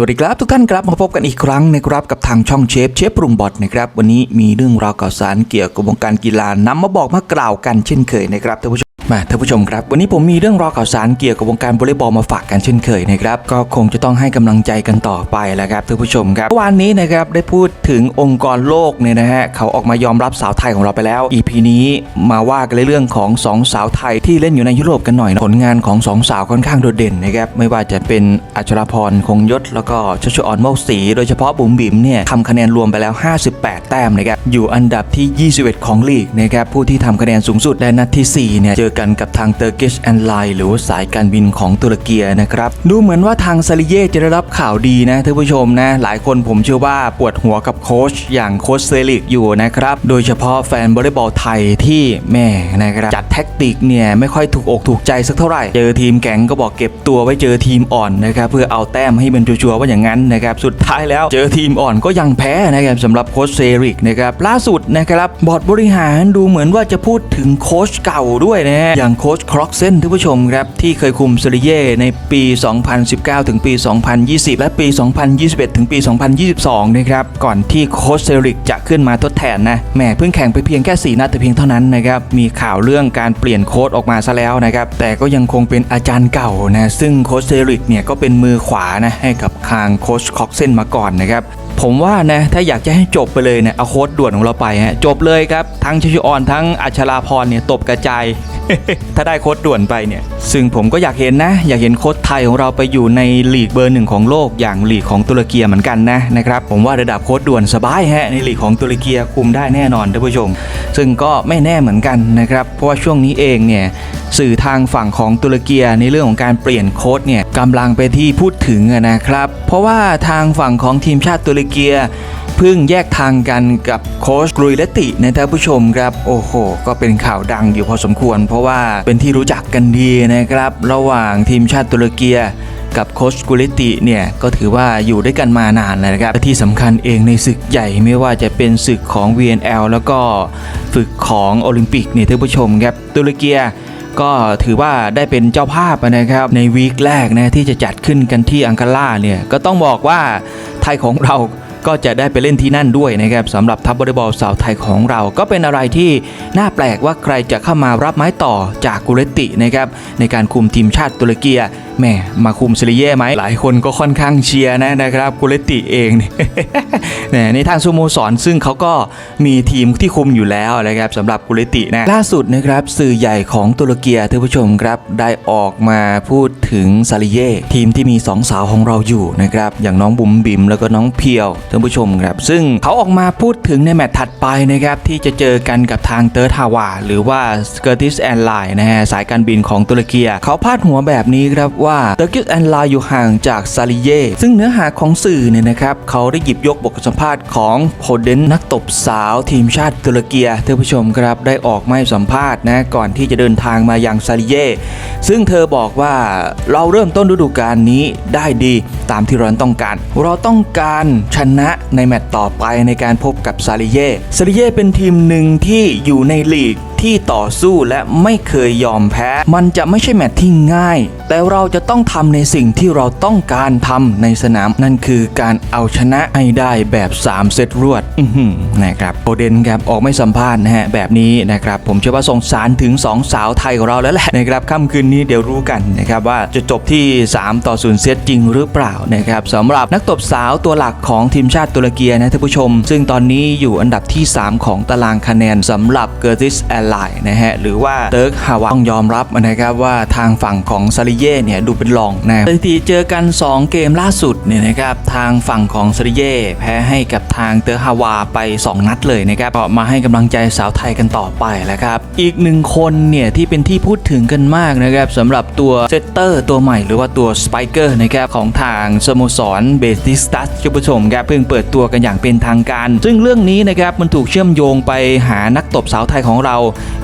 สวัสดีครับทุกท่านครับมาพบกันอีกครั้งนะครับกับทางช่องเชฟเชฟปรุงบอทนะครับวันนี้มีเรื่องราวข่าวสารเกี่ยวกับวงการกีฬานำมาบอกมากล่าวกันเช่นเคยนะครับท่านผู้ชม มาท่านผู้ชมครับ วันนี้ผมมีเรื่องราวข่าวสารเกี่ยวกับวงการวอลเลย์บอลมาฝากกันเช่นเคยนะครับก็คงจะต้องให้กำลังใจกันต่อไปแหละครับท่านผู้ชมครับเมื่อวานนี้นะครับได้พูดถึงองค์กรโลกเนี่ยนะฮะเขาออกมายอมรับสาวไทยของเราไปแล้ว EP นี้มาว่ากันเรื่องของสองสาวไทยที่เล่นอยู่ในยุโรปกันหน่อยนะผลงานของสองสาวค่อนข้างโดดเด่นนะครับไม่ว่าจะเป็นอัชราพรคงยศแล้วก็ชชออนโมกศรีโดยเฉพาะบุ๋มบิ๋มเนี่ยทำคะแนนรวมไปแล้ว 58 แต้มนะครับอยู่อันดับที่ 21 ของลีกนะครับผู้ที่ทำคะแนนสูงสุดและนัดทีสี่4เนี่ยเจอกันกับทางเตอร์กิชแอนไลน์หรือว่าสายการบินของตุรกีนะครับ ดูเหมือนว่าทางซาลิเย่จะได้รับข่าวดีนะท่านผู้ชมนะ หลายคนผมเชื่อว่าปวดหัวกับโค้ชอย่างโค้ชเซลิกอยู่นะครับ โดยเฉพาะแฟนวอลเลย์บอลไทยที่แม่นะครับจัดแท็กติกเนี่ยไม่ค่อยถูกอกถูกใจสักเท่าไหร่ เจอทีมแข็งก็บอกเก็บตัวไว้เจอทีมอ่อนนะครับเพื่อเอาแต้มให้เป็นชัวร์ว่าอย่างนั้นนะครับสุดท้ายแล้วเจอทีมอ่อนก็ยังแพ้นะครับสำหรับโค้ชเซริกนะครับล่าสุดนะครับบอร์ดบริหารดูเหมือนว่าจะพูดถึงโค้ชเก่าด้วยนะฮะอย่างโค้ชคร็อกเซนท่านผู้ชมครับที่เคยคุมซริเย่ในปี 2019 ถึงปี 2020 และปี 2021 ถึงปี 2022 นะครับ ก่อนที่โค้ชเซริกจะขึ้นมาทดแทนนะแหมเพิ่งแข่งไปเพียงแค่ 4 นัดแต่เพียงเท่านั้นนะครับมีข่าวเรื่องการเปลี่ยนโค้ชออกมาซะแล้วนะครับแต่ก็ยังคงเป็นอาจารย์เก่านะซึ่งโค้ชเซริกเนี่ยก็เป็นมือขวานะให้กับทางโค้ชคร็อกเซนมาก่อนนะครับผมว่านะถ้าอยากจะให้จบไปเลยเนี่ยเอาโค้ดด่วนของเราไปฮะจบเลยครับ ทั้งชชุออนทั้งอัชราพรเนี่ยตบกระจาย ถ้าได้โค้ดด่วนไปเนี่ย ซึ่งผมก็อยากเห็นนะ อยากเห็นโค้ดไทยของเราไปอยู่ในลีกเบอร์หนึ่งของโลกอย่างลีกของตุรกีเหมือนกันนะนะครับผมว่าระดับโค้ดด่วนสบายฮะในลีกของตุรกีคุมได้แน่นอนท่านผู้ชม ซึ่งก็ไม่แน่เหมือนกันนะครับเพราะว่าช่วงนี้เองเนี่ยสื่อทางฝั่งของตุรกีในเรื่องของการเปลี่ยนโค้ดเนี่ยกำลังไปที่พูดถึงนะครับ เพราะว่าทางฝั่งของทีมชาติตุรกี เพิ่งแยกทางกันกับโค้ชกรุยเลตินะท่านผู้ชมครับ โอ้โห ก็เป็นข่าวดังอยู่พอสมควร เพราะว่าเป็นที่รู้จักกันดีนะครับ ระหว่างทีมชาติตุรกีกับโค้ชกุลิติเนี่ยก็ถือว่าอยู่ด้วยกันมานานแล้วนะครับและที่สำคัญเองในศึกใหญ่ไม่ว่าจะเป็นศึกของ VNL แล้วก็ฝึกของโอลิมปิกเนี่ยท่านผู้ชมครับตุรกีก็ถือว่าได้เป็นเจ้าภาพนะครับในวีคแรกนะที่จะจัดขึ้นกันที่อังการาเนี่ยก็ต้องบอกว่าไทยของเรา ก็จะได้ไปเล่นที่นั่นด้วยนะครับสำหรับทัพวอลเลย์บอลสาวไทยของเรา ก็เป็นอะไรที่น่าแปลกว่าใครจะเข้ามารับไม้ต่อจากกุเรตินะครับในการคุมทีมชาติตุรกี แม่มาคุมซิลิเย่ไหมหลายคนก็ค่อนข้างเชียร์นะนะครับกุเลติเองเนี่ยในทางสโมสรซึ่งเขาก็มีทีมที่คุมอยู่แล้วนะครับสำหรับกุเลตินะล่าสุดนะครับสื่อใหญ่ของตุรกีท่านผู้ชมครับได้ออกมาพูดถึงซาลิเย่ทีมที่มีสองสาวของเราอยู่นะครับอย่างน้องบุ๋มบิมแล้วก็น้องเพียวท่านผู้ชมครับ ซึ่งเขาออกมาพูดถึงในแมตช์ถัดไปนะครับที่จะเจอกันกับทางเติร์ดฮาวาหรือว่าสเกอร์ติสแอนไลน์นะฮะสายการบินของตุรกีเขาพาดหัวแบบนี้ครับว่าเติร์กิสแอนไลน์อยู่ห่างจากซาลิเย่ซึ่งเนื้อหาของสื่อเนี่ยนะครับ เขาได้หยิบยกบทสัมภาษณ์ของโพเดนนักตบสาวทีมชาติตุรกีท่านผู้ชมครับได้ออกไมาให้สัมภาษณ์นะก่อนที่จะเดินทางมายังซาลิเย่ซึ่งเธอบอกว่าเราเริ่มต้นฤดูกาลนี้ได้ดีตามที่เราต้องการ เราต้องการชนะในแมตช์ต่อไปในการพบกับซาลิเย่ซาลิเย่เป็นทีมหนึ่งที่อยู่ในลีกที่ต่อสู้และไม่เคยยอมแพ้ มันจะไม่ใช่แมตช์ที่ง่าย แต่เราจะต้องทำในสิ่งที่เราต้องการทำในสนามนั่นคือการเอาชนะให้ได้แบบ 3 เซตรวดนะครับโอเดนครับออกไม่สัมภาษณ์นะฮะแบบนี้นะครับผมเชื่อว่าส่งสารถึง 2 สาวไทยของเราแล้วแหละนะครับค่ำคืนนี้เดี๋ยวรู้กันนะครับว่าจะจบที่ 3 ต่อ0เซตจริงหรือเปล่านะครับสำหรับนักตบสาวตัวหลักของทีมชาติตุรกีนะท่านผู้ชม ซึ่งตอนนี้อยู่อันดับที่ 3 ของตารางคะแนนสำหรับเกอร์ติสแอร์ไลน์นะฮะหรือว่าเติร์กฮาวาต้องยอมรับนะครับว่าทางฝั่งของซาลิเย่เนี่ยดูเป็นรองนะสถิติเจอกัน 2 เกมล่าสุดเนี่ยนะครับทางฝั่งของซาลิเย่แพ้ให้กับทางเติร์กฮาวาไป 2 นัดเลยนะครับก็มาให้กำลังใจสาวไทยกันต่อไปแล้วครับอีกหนึ่งคนเนี่ยที่เป็นที่พูดถึงกันมากนะครับสำหรับตัวเซตเตอร์ตัวใหม่หรือว่าตัวสไปเกอร์นะครับของทางสโมสรเบสติสตัสคุณผู้ชมครับเพิ่งเปิดตัวกันอย่างเป็นทางการ ซึ่งเรื่องนี้นะครับมันถูกเชื่อมโยงไปหานักตบสาวไทยของเรา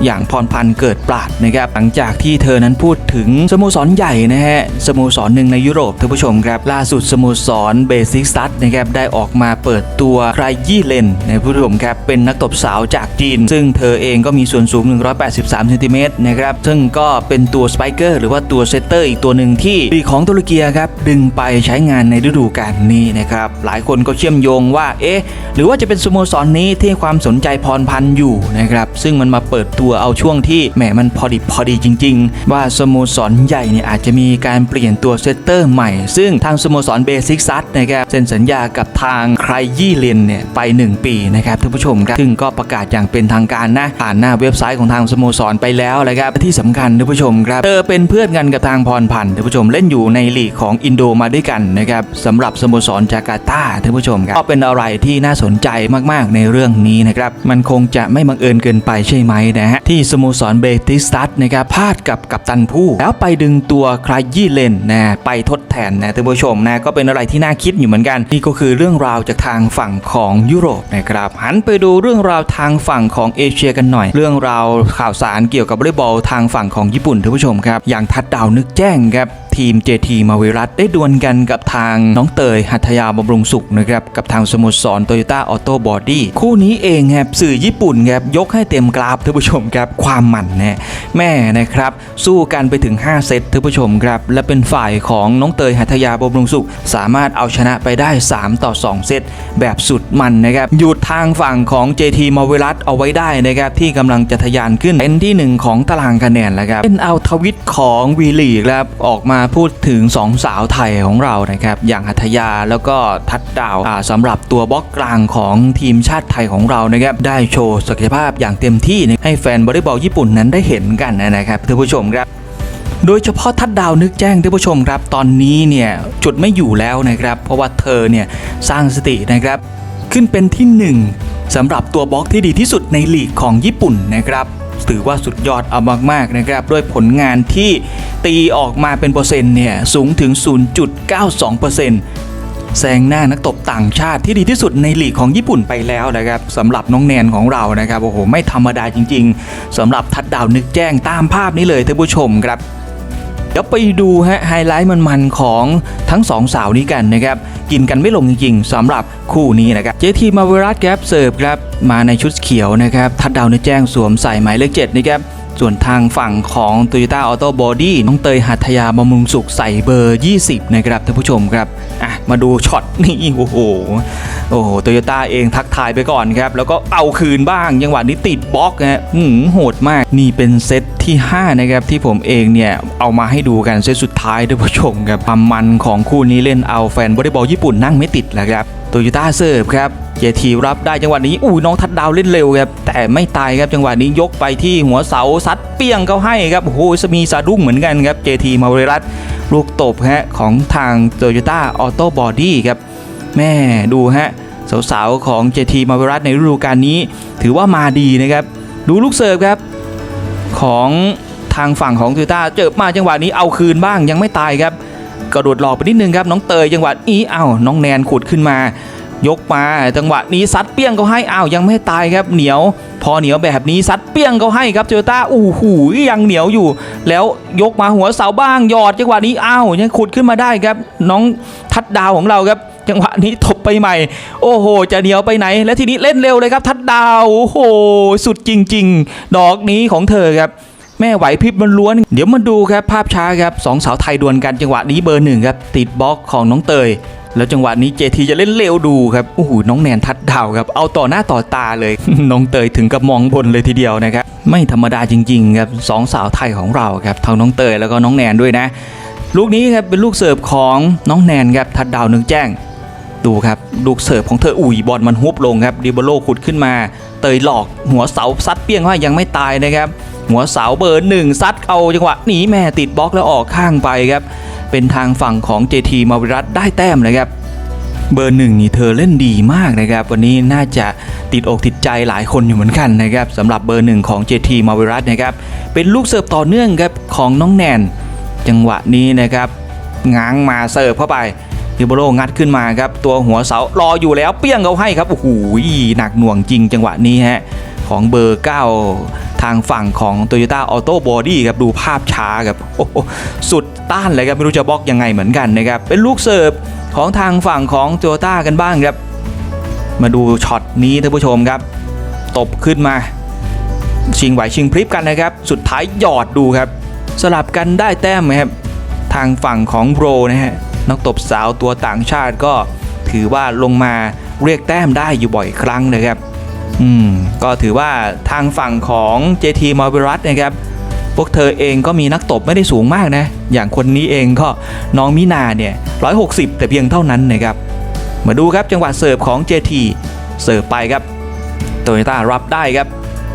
อย่างพรพันธ์เกิดปราดนะครับหลังจากที่เธอนั้นพูดถึงสโมสรใหญ่นะฮะสโมสรหนึ่งในยุโรปท่านผู้ชมครับล่าสุดสโมสรเบซิกซัตนะครับได้ออกมาเปิดตัวใครยี่เลนนะผู้ชมครับเป็นนักตบสาวจากจีน ซึ่งเธอเองก็มีส่วนสูง 183เซนติเมตรนะครับซึ่งก็เป็นตัวสไปเกอร์หรือว่าตัวเซตเตอร์อีกตัวหนึ่งที่ลีของตุรกีครับดึงไปใช้งานในฤดูกาลนี้นะครับหลายคนก็เชื่อมโยงว่าเอ๊ะหรือว่าจะเป็นสโมสรนนี้ที่ความสนใจพรพันธ์อยู่นะครับซึ่งมันมาเปิดตัวเอาช่วงที่แหมมันพอดีพอดีจริง ๆ ว่าสโมสรใหญ่เนี่ยอาจจะมีการเปลี่ยนตัวเซตเตอร์ใหม่ ซึ่งทางสโมสรเบซิกซัตนะครับเซ็นสัญญากับทางใครยี่เลนเนี่ยไป 1 ปีนะครับท่านผู้ชมครับซึ่งก็ประกาศอย่างเป็นทางการนะผ่านหน้าเว็บไซต์ของทางสโมสรไปแล้วนะครับที่สำคัญท่านผู้ชมครับเธอเป็นเพื่อนกันกับทางพรพันธ์ท่านผู้ชมเล่นอยู่ในลีกของอินโดมาด้วยกันนะครับสำหรับสโมสรจาการ์ตาท่านผู้ชมครับก็เป็นอะไรที่น่าสนใจมากๆในเรื่องนี้นะครับมันคงจะไม่บังเอิญเกินไปใช่ไหมนะฮะที่สโมสรเบติสตัสนะครับพลาดกับกัปตันผู้ แล้วไปดึงตัวคลายี่เลนนะไปทดแทนนะท่านผู้ชมนะก็เป็นอะไรที่น่าคิดอยู่เหมือนกัน นี่ก็คือเรื่องราวจากทางฝั่งของยุโรปนะครับหันไปดูเรื่องราวทางฝั่งของเอเชียกันหน่อย เรื่องราวข่าวสารเกี่ยวกับวอลเลย์บอลทางฝั่งของญี่ปุ่นท่านผู้ชมครับอย่างทัดดาวนึกแจ้งครับ ทีม JT มาวิรัตได้ดวลกันกับทางน้องเตยหัทยาบำรุงสุขนะครับกับทางสโมสรโตโยต้าออโต้บอดี้คู่นี้เองครับสื่อญี่ปุ่นครับยกให้เต็มกราฟท่านผู้ชมครับความหมันนะแม่นะครับ สู้กันไปถึง 5 เซตท่านผู้ชมครับ และเป็นฝ่ายของน้องเตยหัทยาบำรุงสุข สามารถเอาชนะไปได้ 3 ต่อ 2 เซตแบบสุดมันนะครับหยุดทางฝั่งของ JT มาวิรัตเอาไว้ได้นะครับที่กำลังจะทะยานขึ้นเป็นที่หนึ่งของตารางคะแนนแล้วครับเป็นเอาทวิตของวีลีครับออกมาพูดถึง 2 สาวไทยของเรานะครับ อย่างหัทยาแล้วก็ทัดดาวอ่าสำหรับตัวบล็อกกลางของทีมชาติไทยของเรานะครับ ได้โชว์ศักยภาพอย่างเต็มที่ให้แฟนวอลเลย์บอลญี่ปุ่นนั้นได้เห็นกันนะครับท่านผู้ชมครับโดยเฉพาะทัดดาวนึกแจ้งท่านผู้ชมครับ ตอนนี้เนี่ยจุดไม่อยู่แล้วนะครับ เพราะว่าเธอเนี่ยสร้างสตินะครับ ขึ้นเป็นที่หนึ่งสำหรับตัวบล็อกที่ดีที่สุดในลีกของญี่ปุ่นนะครับถือว่าสุดยอดเอามากๆนะครับ ด้วยผลงานที่ตีออกมาเป็นเปอร์เซ็นต์เนี่ยสูงถึง 0.92%แซงหน้านักตบต่างชาติที่ดีที่สุดในลีกของญี่ปุ่นไปแล้วนะครับสำหรับน้องแนนของเรานะครับโอ้โหไม่ธรรมดาจริง ๆสำหรับทัดดาวนึกแจ้งตามภาพนี้เลยท่านผู้ชมครับ ดี๋ยวไปดูฮะไฮไลท์มันๆของทั้งสองสาวนี้กันนะครับกินกันไม่ลงจริงๆสำหรับคู่นี้นะครับเจทีมาเวรัสแกรบเสิร์ฟครับมาในชุดเขียวนะครับทัดดาวในแจ้งสวมใส่หมายเลขเจ็ดนะครับส่วนทางฝั่งของ Toyota Auto Body น้องเตยหัทยาบำรุงสุขใส่เบอร์ 20 นะครับท่านผู้ชมครับอะมาดูช็อตนี่โอ้โห โอ้โหโตโยต้าเองทักทายไปก่อนครับ แล้วก็เอาคืนบ้างจังหวะนี้ติดบล็อกนะฮะหืมโหดมาก นี่เป็นเซตที่ 5 นะครับ ที่ผมเองเนี่ย เอามาให้ดูกันเซตสุดท้ายท่านผู้ชมครับความมันของคู่นี้เล่นเอาแฟนวอลเลย์บอลญี่ปุ่นนั่งไม่ติดแล้วครับโตโยต้าเสิร์ฟครับเจทีรับได้จังหวะนี้อุ้ยน้องทัดดาวเล่นเร็วครับแต่ไม่ตายครับจังหวะนี้ยกไปที่หัวเสาซัดเปี้ยงเขาให้ครับโอ้โหสมีสะดุ้งเหมือนกันครับเจทีมาเวรัสลูกตบฮะของทางโตโยต้าออโต้บอดี้ครับ แม่ดูฮะสาวๆของ JT มาเวรัสในฤดูกาลนี้ ถือว่ามาดีนะครับ ดูลูกเสิร์ฟครับ ของทางฝั่งของ t ูต้าเจอมาจังหวะนี้เอาคืนบ้างยังไม่ตายครับ กระโดดหลอกไปนิดนึงครับน้องเตยจังหวะนี้อ้าน้องแนนขุดขึ้นมา ยกมาจังหวะนี้ซัดเปี้ยงเขาให้อ้าวยังไม่ตายครับเหนียว พอเหนียวแบบนี้ซัดเปี้ยงเขาให้ครับโตโยต้าอู้หูยังเหนียวอยู่ แล้วยกมาหัวเสาบ้างหยอดจังหวะนี้อ้าวยังขุดขึ้นมาได้ครับ น้องทัดดาวของเราครับ จังหวะนี้ถบไปใหม่ โอ้โห จะเหนียวไปไหน และทีนี้เล่นเร็วเลยครับ ทัดดาว โอ้โห สุดจริง ๆ ดอกนี้ของเธอครับแม่ไหวพริบมันล้วน เดี๋ยวมาดูครับภาพช้าครับสองสาวไทยดวลกันจังหวะนี้เบอร์หนึ่งครับ ติดบล็อกของน้องเตย แล้วจังหวะนี้เจทีจะเล่นเร็วดูครับโอ้โหน้องแนนทัดดาวครับ เอาต่อหน้าต่อตาเลย น้องเตยถึงกับมองบนเลยทีเดียวนะครับ ไม่ธรรมดาจริงๆครับสองสาวไทยของเราครับทั้งน้องเตยแล้วก็น้องแนนด้วยนะ ลูกนี้ครับเป็นลูกเสิร์ฟของน้องแนนครับทัดดาวนึกแจ้ง ดูครับลูกเสิร์ฟของเธออุ่ยบอลมันฮุบลงครับดิบโลขุดขึ้นมา เตยหลอกหัวเสาซัดเปี้ยงว่ายังไม่ตายนะครับ หัวเสาเบอร์หนึ่งซัดเอาจังหวะหนีแม่ติดบล็อกแล้วออกข้างไปครับ เป็นทางฝั่งของ JT มาวิรัตได้แต้มนะครับเบอร์หนึ่งนี่เธอเล่นดีมากนะครับ วันนี้น่าจะติดอกติดใจหลายคนอยู่เหมือนกันนะครับสำหรับเบอร์หนึ่งของ JT มาวิรัตนะครับ เป็นลูกเสิร์ฟต่อเนื่องครับของน้องแนน จังหวะนี้นะครับง้างมาเสิร์ฟเข้าไป ดิโบโลงัดขึ้นมาครับ ตัวหัวเสารออยู่แล้วเปี้ยงเขาให้ครับโอ้โหหนักหน่วงจริงจังหวะนี้ฮะของเบอร์ 9 ทางฝั่งของ Toyota Auto Body ครับดูภาพช้าครับโอ้สุดต้านเลยครับ ไม่รู้จะบล็อกยังไงเหมือนกันนะครับ เป็นลูกเสิร์ฟของทางฝั่งของ Toyota กันบ้างครับ มาดูช็อตนี้ท่านผู้ชมครับ ตบขึ้นมา ชิงไหวชิงพริบกันนะครับ สุดท้ายหยอดดูครับ สลับกันได้แต้มครับ ทางฝั่งของโบรนะฮะ นักตบสาวตัวต่างชาติก็ถือว่าลงมาเรียกแต้มได้อยู่บ่อยครั้งนะครับ อืม ก็ถือว่าทางฝั่งของ JT m a r v e l u s นะครับ พวกเธอเองก็มีนักตบไม่ได้สูงมากนะ อย่างคนนี้เองก็น้องมินาเนี่ย 160 แต่เพียงเท่านั้นนะครับ มาดูครับจังหวะเสิร์ฟของ JT เสิร์ฟไปครับโตโยต้ารับได้ครับ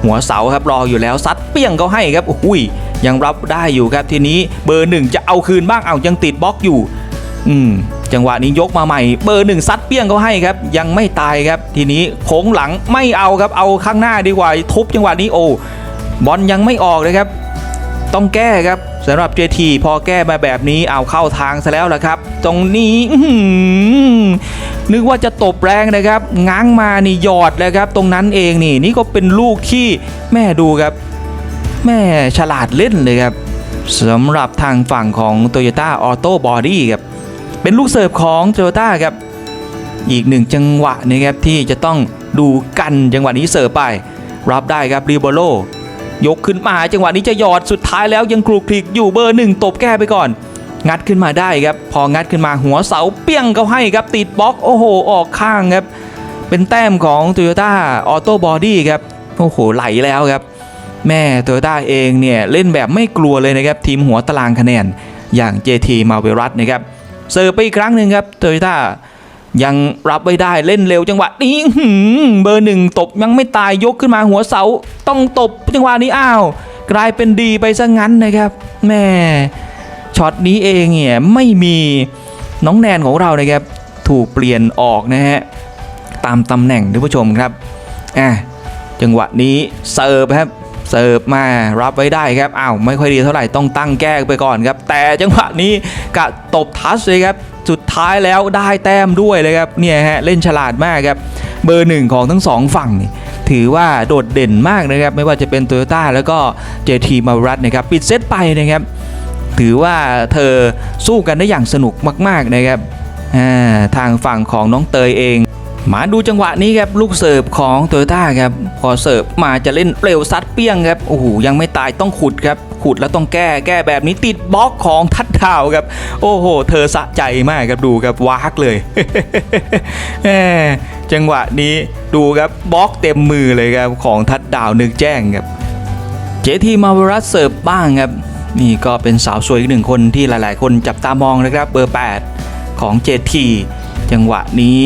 หัวเสาครับรออยู่แล้วซัดเปี้ยงเขาให้ครับโอ้ยยังรับได้อยู่ครับทีนี้เบอร์หนึ่งจะเอาคืนบ้างเอายังติดบล็อกอยู่ อืมจังหวะนี้ยกมาใหม่ เบอร์หนึ่งซัดเปี้ยงเขาให้ครับ ยังไม่ตายครับ ทีนี้โค้งหลังไม่เอาครับเอาข้างหน้าดีกว่าทุบจังหวะนี้โอ้บอลยังไม่ออกเลยครับ ต้องแก้ครับสำหรับ JT พอแก้มาแบบนี้เอาเข้าทางซะแล้วล่ะครับ ตรงนี้นึกว่าจะตบแรงนะครับ ง้างมานี่หยอดเลยครับ ตรงนั้นเองนี่นี่ก็เป็นลูกที่แม่ดูครับ แม่ฉลาดเล่นเลยครับสำหรับทางฝั่งของ Toyota Auto Body ครับ เป็นลูกเสิร์ฟของ Toyota ครับ อีกหนึ่งจังหวะนะครับที่จะต้องดูกันจังหวะนี้เสิร์ฟไป รับได้ครับรีโบโลยกขึ้นมาจังหวะนี้จะหยอดสุดท้ายแล้วยังกรุกคลิกอยู่เบอร์หนึ่งตบแก้ไปก่อน งัดขึ้นมาได้ครับ พองัดขึ้นมาหัวเสาเปี้ยงเขาให้ครับติดบล็อกโอ้โหออกข้างครับ เป็นแต้มของ Toyota Auto Body ครับโอ้โหไหลแล้วครับ แม่ Toyota เองเนี่ยเล่นแบบไม่กลัวเลยนะครับทีมหัวตารางคะแนนอย่าง JT m a r v e l u s นะครับ เสิร์ฟไปอีกครั้งหนึ่งครับ Toyota ยังรับไว้ได้เล่นเร็วจังหวะนี้เบอร์หนึ่งตบยังไม่ตายยกขึ้นมาหัวเสา ต้องตบจังหวะนี้อ้าว กลายเป็นดีไปซะงั้นนะครับแม่ช็อตนี้เองเนี่ยไม่มีน้องแนนของเรานะครับถูกเปลี่ยนออกนะฮะตามตำแหน่งท่านผู้ชมครับอะจังหวะนี้เสิร์ฟครับ เสิร์ฟมารับไว้ได้ครับอ้าวไม่ค่อยดีเท่าไหร่ต้องตั้งแก้ไปก่อนครับ แต่จังหวะนี้กะตบทัชเลยครับสุดท้ายแล้วได้แต้มด้วยเลยครับเนี่ยฮะเล่นฉลาดมากครับเบอร์หนึ่งของทั้งสองฝั่งนี่ถือว่าโดดเด่นมากนะครับ ไม่ว่าจะเป็น Toyota แล้วก็ JT m a r u s นะครับ ปิดเซตไปนะครับ ถือว่าเธอสู้กันได้อย่างสนุกมาก ๆ นะครับทางฝั่งของน้องเตยเอง มาดูจังหวะนี้ครับลูกเสิร์ฟของโตโยต้าครับพอเสิร์ฟมาจะเล่นเร็วซัดเปี้ยงครับโอ้โหยังไม่ตายต้องขุดครับขุดแล้วต้องแก้แก้แบบนี้ติดบล็อกของทัดดาวครับ โอ้โห เธอสะใจมากครับดูครับวากเลยแหมจังหวะนี้ดูครับบล็อกเต็มมือเลยครับของทัดดาวนึกแจ้งครับเจทีมาวรัสเสิร์ฟบ้างครับนี่ก็เป็นสาวสวยอีกหนึ่งคนที่หลาย ๆ คนจับตามองนะครับเบอร์ 8 ของเจที จังหวะนี้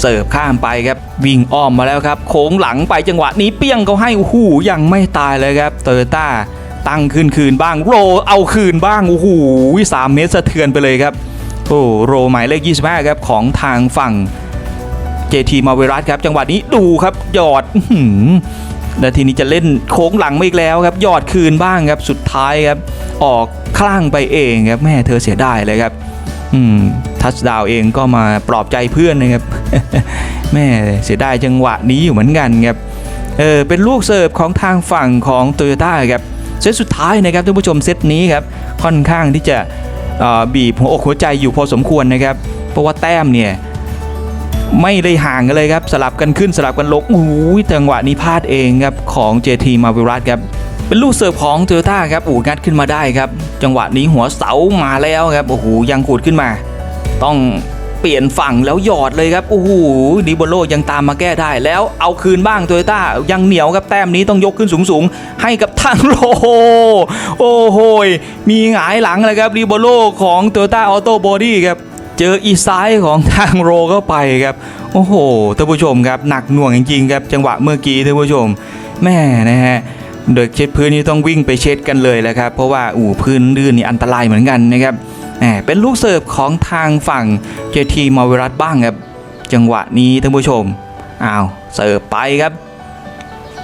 เสิร์ฟข้ามไปครับ วิ่งอ้อมมาแล้วครับ โค้งหลังไปจังหวะนี้เปี้ยงเขาให้โอ้โหยังไม่ตายเลยครับโตโยต้าตั้งคืนคืนบ้างโรเอาคืนบ้างโอ้โหสามเมตรสะเทือนไปเลยครับโอ้โรหมายเลข25ครับของทางฝั่ง JT มาเวรัสครับ จังหวะนี้ดูครับหยอดอื้อหือนาทีนี้จะเล่นโค้งหลังไมาอีกแล้วครับหยอดคืนบ้างครับสุดท้ายครับ ออกคลั่งไปเองครับแม่เธอเสียดายเลยครับ อืม ทัชดาวเองก็มาปลอบใจเพื่อนนะครับแม่เสียดายจังหวะนี้อยู่เหมือนกันครับเออเป็นลูกเสิร์ฟของทางฝั่งของโตโยต้าครับเซตสุดท้ายนะครับท่านผู้ชมเซตนี้ครับค่อนข้างที่จะออบีบหัวอกหัวใจอยู่พอสมควรนะครับ เพราะว่าแต้มเนี่ยไม่ได้ห่างกันเลยครับ สลับกันขึ้นสลับกันลงอู้ยจังหวะนี้พลาดเองครับของ JT m a v i r a s ครับเป็นลูกเสิร์ฟของ t o y ยต้าครับอูงัดขึ้นมาได้ครับ จังหวะนี้หัวเสามาแล้วครับโอ้โหยังขูดขึ้นมา ต้องเปลี่ยนฝั่งแล้วหยอดเลยครับโอ้โหดิโบโลยังตามมาแก้ได้ แล้วเอาคืนบ้าง t o y ยต้ยังเหนียวครับแต้มนี้ต้องยกขึ้นสูงๆ ให้กับทางโลโอ้โหมีหงายหลังเลยครับดิโบโลของ t o y ต้าออโต้บอดี้ครับเจออีซ้ายของทางโรเข้าไปครับโอ้โหท่านผู้ชมครับหนักหน่วงจริงๆครับจังหวะเมื่อกี้ท่านผู้ชมแม่นะฮะเด็กเช็ดพื้นนี่ต้องวิ่งไปเช็ดกันเลยแหละครับเพราะว่าอู่พื้นลื่นนี่อันตรายเหมือนกันนะครับ เป็นลูกเสิร์ฟของทางฝั่งเจทีมาเวรัสบ้างครับ จังหวะนี้ท่านผู้ชมอ้าวเสิร์ฟไปครับ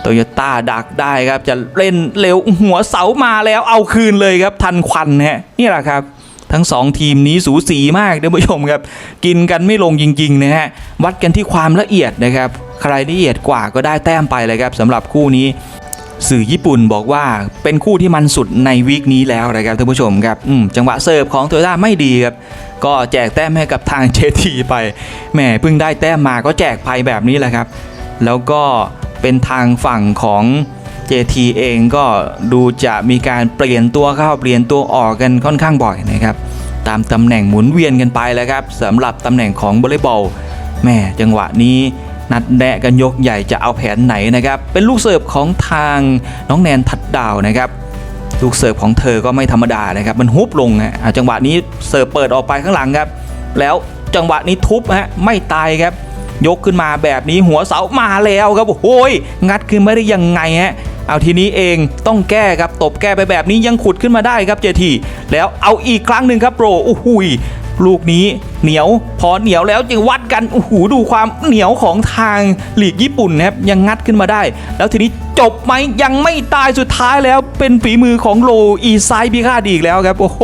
โตโยต้าดักได้ครับจะเล่นเร็วหัวเสามาแล้วเอาคืนเลยครับทันควันฮะนี่แหละครับ ทั้งสองทีมนี้สูสีมากท่านผู้ชมครับ กินกันไม่ลงจริงๆนะฮะวัดกันที่ความละเอียดนะครับ ใครละเอียดกว่าก็ได้แต้มไปเลยครับสำหรับคู่นี้ สื่อญี่ปุ่นบอกว่าเป็นคู่ที่มันสุดในวีคนี้แล้วนะครับท่านผู้ชมครับจังหวะเสิร์ฟของโตโยต้าไม่ดีครับก็แจกแต้มให้กับทางเจทีไปแหมเพิ่งได้แต้มมาก็แจกภัยแบบนี้แหละครับ แล้วก็เป็นทางฝั่งของ JT เองก็ดูจะมีการเปลี่ยนตัวเข้าเปลี่ยนตัวออกกันค่อนข้างบ่อยนะครับ ตามตำแหน่งหมุนเวียนกันไปแล้วครับสำหรับตำแหน่งของวอลเลย์บอลแหม่จังหวะนี้ นัดแดะกันยกใหญ่จะเอาแผนไหนนะครับ เป็นลูกเสิร์ฟของทางน้องแนนทัดดาวนะครับลูกเสิร์ฟของเธอก็ไม่ธรรมดานะครับ มันฮุบลงฮะจังหวะนี้เสิร์ฟเปิดออกไปข้างหลังครับ แล้วจังหวะนี้ทุบฮะไม่ตายครับ ยกขึ้นมาแบบนี้หัวเสามาแล้วครับโอ้ยงัดขึ้นไม่ได้ยังไงฮะเอาทีนี้เองต้องแก้ครับตบแก้ไปแบบนี้ยังขุดขึ้นมาได้ครับเจทีแล้วเอาอีกครั้งหนึ่งครับโปรโอ้โหย ลูกนี้เหนียวพอเหนียวแล้วจึงวัดกันโอ้โหดูความเหนียวของทางหลีกญี่ปุ่นนะครับยังงัดขึ้นมาได้ แล้วทีนี้จบไหมยังไม่ตายสุดท้ายแล้วเป็นฝีมือของโลอีไซบิคาดอีกแล้วครับ โอ้โห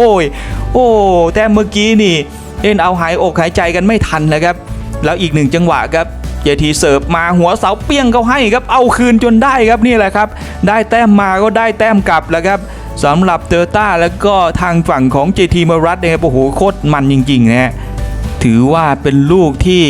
โอ้แต่เมื่อกี้นี่เล่นเอาหายอกหายใจกันไม่ทันเลยครับ แล้วอีกหนึ่งจังหวะครับเจทีเสิร์ฟมาหัวเสาเปี้ยงเขาให้ครับเอาคืนจนได้ครับนี่แหละครับ ได้แต้มมาก็ได้แต้มกลับแล้วครับ สำหรับเตอร์ต้าแล้วก็ทางฝั่งของ JT มารัตเนี่ยครับโอ้โหโคตรมันจริงๆนะฮะถือว่าเป็นลูกที่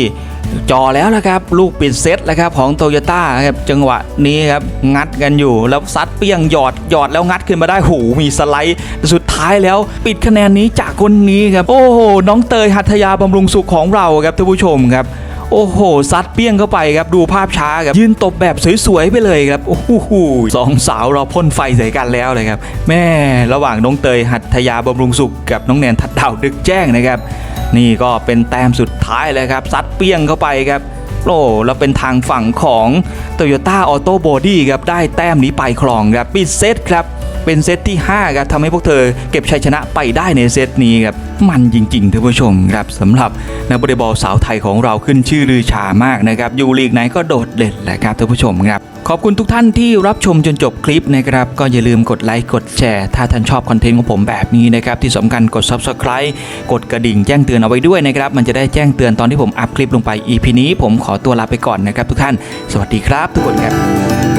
จอแล้วนะครับ ลูกปิดเซตแล้วครับของโตโยต้าครับจังหวะนี้ครับ งัดกันอยู่ แล้วซัดเปี้ยงหยอดหยอดแล้วงัดขึ้นมาได้โหมีสไลด์ สุดท้ายแล้วปิดคะแนนนี้จากคนนี้ครับ โอ้โห น้องเตยหัตถยาบำรุงสุขของเราครับท่านผู้ชมครับ โอ้โหซัดเปี้ยงเข้าไปครับดูภาพช้าครับยืนตบแบบสวยๆไปเลยครับโอ้โหสองสาวเราพ่นไฟใส่กันแล้วเลยครับแม่ระหว่างน้องเตยหัตถยาบำรุงสุขกับน้องแนนทัดดาวดึกแจ้งนะครับนี่ก็เป็นแต้มสุดท้ายเลยครับซัดเปี้ยงเข้าไปครับโอ้แล้วเป็นทางฝั่งของ Toyota Auto Body ครับได้แต้มนี้ไปครองครับปิดเซตครับ เป็นเซตที่5ครับทำให้พวกเธอเก็บชัยชนะไปได้ในเซตนี้ครับมันจริงๆท่านผู้ชมครับสำหรับนักบอลบอลสาวไทยของเราขึ้นชื่อลือชามากนะครับอยู่ลีกไหนก็โดดเด่นแหละครับท่านผู้ชมครับขอบคุณทุกท่านที่รับชมจนจบคลิปนะครับ ก็อย่าลืมกดไลค์กดแชร์ ถ้าท่านชอบคอนเทนต์ของผมแบบนี้นะครับ ที่สำคัญกด Subscribe กดกระดิ่งแจ้งเตือนเอาไว้ด้วยนะครับ มันจะได้แจ้งเตือนตอนที่ผมอัพคลิปลงไป EP นี้ผมขอตัวลาไปก่อนนะครับทุกท่าน สวัสดีครับทุกคนครับ